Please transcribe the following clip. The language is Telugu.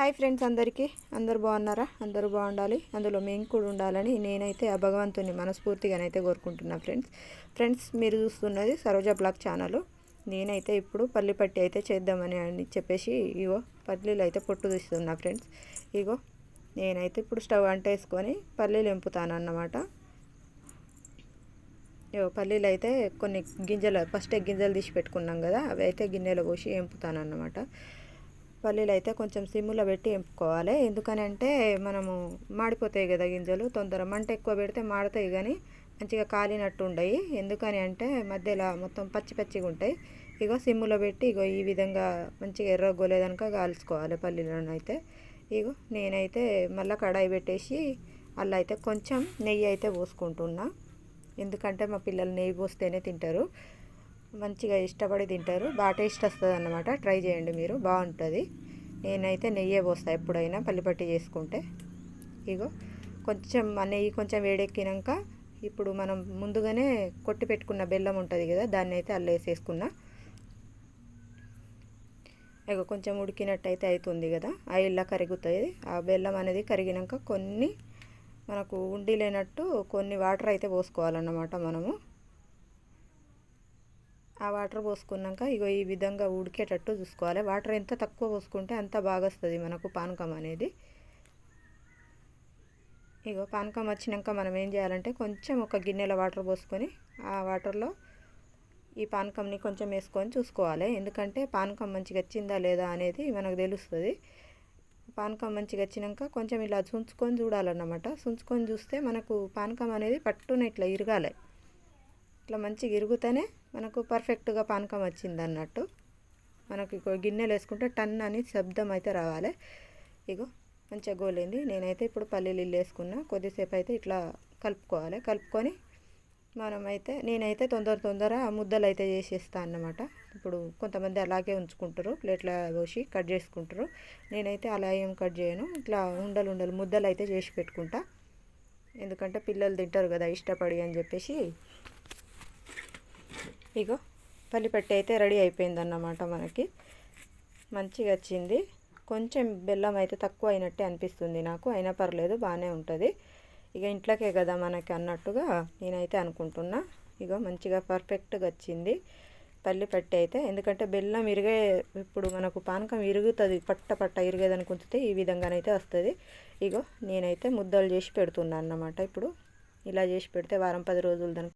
హాయ్ ఫ్రెండ్స్ అందరికీ. అందరూ బాగున్నారా? అందరూ బాగుండాలి. అందులో మేము కూడా ఉండాలని నేనైతే ఆ భగవంతుని మనస్ఫూర్తిగానైతే కోరుకుంటున్నా ఫ్రెండ్స్. ఫ్రెండ్స్ మీరు చూస్తున్నది సరోజా బ్లాగ్ ఛానల్. నేనైతే ఇప్పుడు పల్లి పట్టి అయితే చేద్దామని అని చెప్పేసి ఇగో పల్లీలు అయితే పొట్టు తీస్తున్నా ఫ్రెండ్స్. ఇగో నేనైతే ఇప్పుడు స్టవ్ అంటేసుకొని పల్లీలు ఎంపుతాను అన్నమాట ఇగో పల్లీలు అయితే కొన్ని గింజలు ఫస్ట్ గింజలు తీసి పెట్టుకున్నాం కదా అవి అయితే గిన్నెలో పోసి ఎంపుతాను అన్నమాట పల్లీలు అయితే కొంచెం సిమ్లో పెట్టి ఎంపుకోవాలి. ఎందుకని అంటే మనము మాడిపోతాయి కదా గింజలు తొందర మంట ఎక్కువ పెడితే మాడతాయి కానీ మంచిగా కాలినట్టు ఉండయి. ఎందుకని అంటే మధ్యలో మొత్తం పచ్చి పచ్చిగా ఉంటాయి. ఇగో సిమ్లో పెట్టి ఇగో ఈ విధంగా మంచిగా ఎర్రగోలేదనుక కాల్చుకోవాలి పల్లీలను అయితే ఇగో నేనైతే మళ్ళీ కడాయి పెట్టేసి అలా అయితే కొంచెం నెయ్యి అయితే పోసుకుంటున్నా. ఎందుకంటే మా పిల్లలు నెయ్యి పోస్తేనే తింటారు. మంచిగా ఇష్టపడి తింటారు. బాగా టేస్ట్ వస్తుంది అన్నమాట ట్రై చేయండి మీరు. బాగుంటుంది. నేనైతే నెయ్యే పోస్తా ఎప్పుడైనా పల్లిపట్టి చేసుకుంటే. ఇగో కొంచెం ఆ నెయ్యి కొంచెం వేడెక్కినాక ఇప్పుడు మనం ముందుగానే కొట్టి పెట్టుకున్న బెల్లం ఉంటుంది కదా దాన్ని అయితే అల్ల వేసేసుకున్నా. ఇక కొంచెం ఉడికినట్టయితే అవుతుంది కదా ఆ ఇల్ల కరుగుతుంది. ఆ బెల్లం అనేది కరిగినాక కొన్ని మనకు ఉండి లేనట్టు కొన్ని వాటర్ అయితే పోసుకోవాలన్నమాట మనము. ఆ వాటర్ పోసుకున్నాక ఇగో ఈ విధంగా ఉడికేటట్టు చూసుకోవాలి. వాటర్ ఎంత తక్కువ పోసుకుంటే అంత బాగా వస్తుంది మనకు పానకం అనేది. ఇగో పానకం వచ్చినాక మనం ఏం చేయాలంటే కొంచెం ఒక గిన్నెలో వాటర్ పోసుకొని ఆ వాటర్లో ఈ పానకంని కొంచెం వేసుకొని చూసుకోవాలి. ఎందుకంటే పానకం మంచిగా వచ్చిందా లేదా అనేది మనకు తెలుస్తుంది. పానకం మంచిగా వచ్చినాక కొంచెం ఇలా చుంచుకొని చూడాలన్నమాట. చుంచుకొని చూస్తే మనకు పానకం అనేది పట్టున ఇట్లా ఇరగాలి. ఇట్లా మంచిగా ఇరుగుతూనే మనకు పర్ఫెక్ట్గా పానకం వచ్చింది అన్నట్టు. మనకి గిన్నెలు వేసుకుంటే టన్ అని శబ్దం అయితే రావాలి. ఇగో మంచిగా గోలింది. నేనైతే ఇప్పుడు పల్లీలు ఇల్లు వేసుకున్నా. కొద్దిసేపు అయితే ఇట్లా కలుపుకోవాలి. కలుపుకొని మనమైతే నేనైతే తొందర తొందర ముద్దలు అయితే చేసేస్తాను అన్నమాట. ఇప్పుడు కొంతమంది అలాగే ఉంచుకుంటారు. ప్లేట్లో పోసి కట్ చేసుకుంటారు. నేనైతే అలా ఏం కట్ చేయను. ఇట్లా ఉండలు ఉండలు ముద్దలు అయితే చేసి పెట్టుకుంటా. ఎందుకంటే పిల్లలు తింటారు కదా ఇష్టపడి అని చెప్పేసి. ఇగో పల్లిపట్టి అయితే రెడీ అయిపోయిందన్నమాట మనకి. మంచిగా వచ్చింది. కొంచెం బెల్లం అయితే తక్కువ అయినట్టే అనిపిస్తుంది నాకు. అయినా పర్లేదు బాగానే ఉంటుంది. ఇక ఇంట్లోకే కదా మనకి అన్నట్టుగా నేనైతే అనుకుంటున్నా. ఇగో మంచిగా పర్ఫెక్ట్గా వచ్చింది. పల్లి పట్టి అయితే ఎందుకంటే బెల్లం ఇరిగే ఇప్పుడు మనకు పానకం ఇరుగుతుంది పట్ట పట్ట ఇరిగేదని కుంచితే ఈ విధంగానైతే వస్తుంది. ఇగో నేనైతే ముద్దలు చేసి పెడుతున్నాను అన్నమాట. ఇప్పుడు ఇలా చేసి పెడితే వారం పది రోజులు దానికి